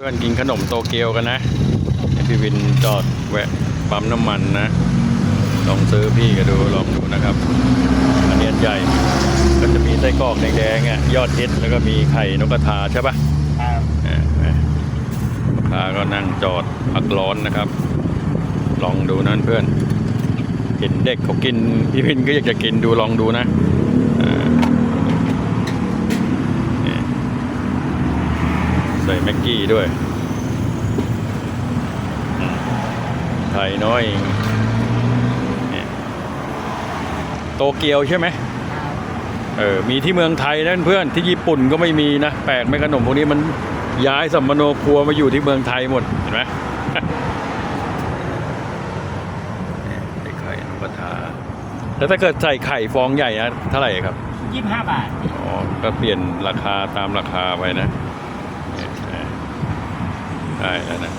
เพื่อนกินขนมโตเกียวกันนะพี่วินจอดแวะปั๊มน้ำมันนะ ลองซื้อพี่ก็ดูลองดูนะครับ อันนี้อันใหญ่ก็จะมีไส้กรอกแดงๆอะยอดฮิตแล้วก็มีไข่นกกระทาใช่ปะครับอ่าอ่าลูกค้าก็นั่งจอดพักร้อนนะครับ ลองดูนั่นเพื่อนเห็นเด็กเขากินพี่วินก็อยากจะกินดูลองดูนะอ่านี่ ใส่แม็กกี้ด้วยอืมไข่น้อยเองนี่โตเกียวใช่ไหมเออมีที่เมืองไทยนั่นเพื่อนที่ญี่ปุ่นก็ไม่มีนะแปลกไหมขนมพวกนี้มันย้ายสัมมโนครัวมาอยู่ที่เมืองไทยหมดเห็นไหมเนี่ยไอ้ไข่นกกระทาแล้วถ้าเกิดใส่ไข่ฟองใหญ่นะเท่าไหร่ครับยี่สิบห้าบาท อ๋อ ก็เปลี่ยนราคาตามราคาไปนะเนี่ย ได้แล้วนะ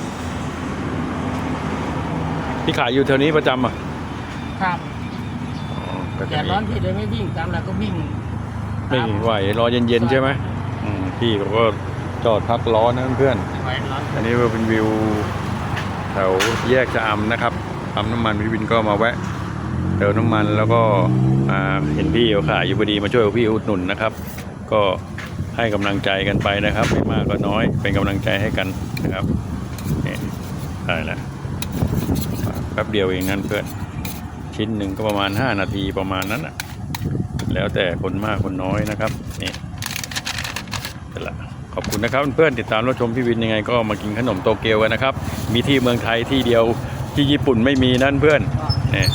ที่ขายอยู่แถวนี้ประจำอะครับอ๋อก็แดจะดมีร้อนที่เลยไม่วิ่งตามเราก็วิ่งไม่ไหวรอเย็นๆใช่ไหมอืมพี่เขาก็จอดพักร้อนนะเพื่อนไว้ร้อนอันนี้ก็เป็นวิวแถวแยกชะอำนะครับปั๊มน้ำมันพี่วินก็มาแวะเติมน้ำมันแล้วก็อ่าเห็นพี่เขาขายอยู่พอดีมาช่วยพี่อุดหนุนนะครับ ก็ให้กำลังใจกันไปนะครับ ไม่มากก็น้อยเป็นกำลังใจให้กันนะครับนี่ได้แล้วแป๊บเดียวเองนั่นเพื่อนชิ้นหนึ่งก็ประมาณ 5 นาทีประมาณนั้นอะแล้วแต่คนมากคนน้อยนะครับนี่เสร็จละขอบคุณนะครับเพื่อนติดตามรับชมพี่วินยังไง ก็มากินขนมโตเกียวกันนะครับ มีที่เมืองไทยที่เดียวที่ญี่ปุ่นไม่มีนั่นเพื่อนนี่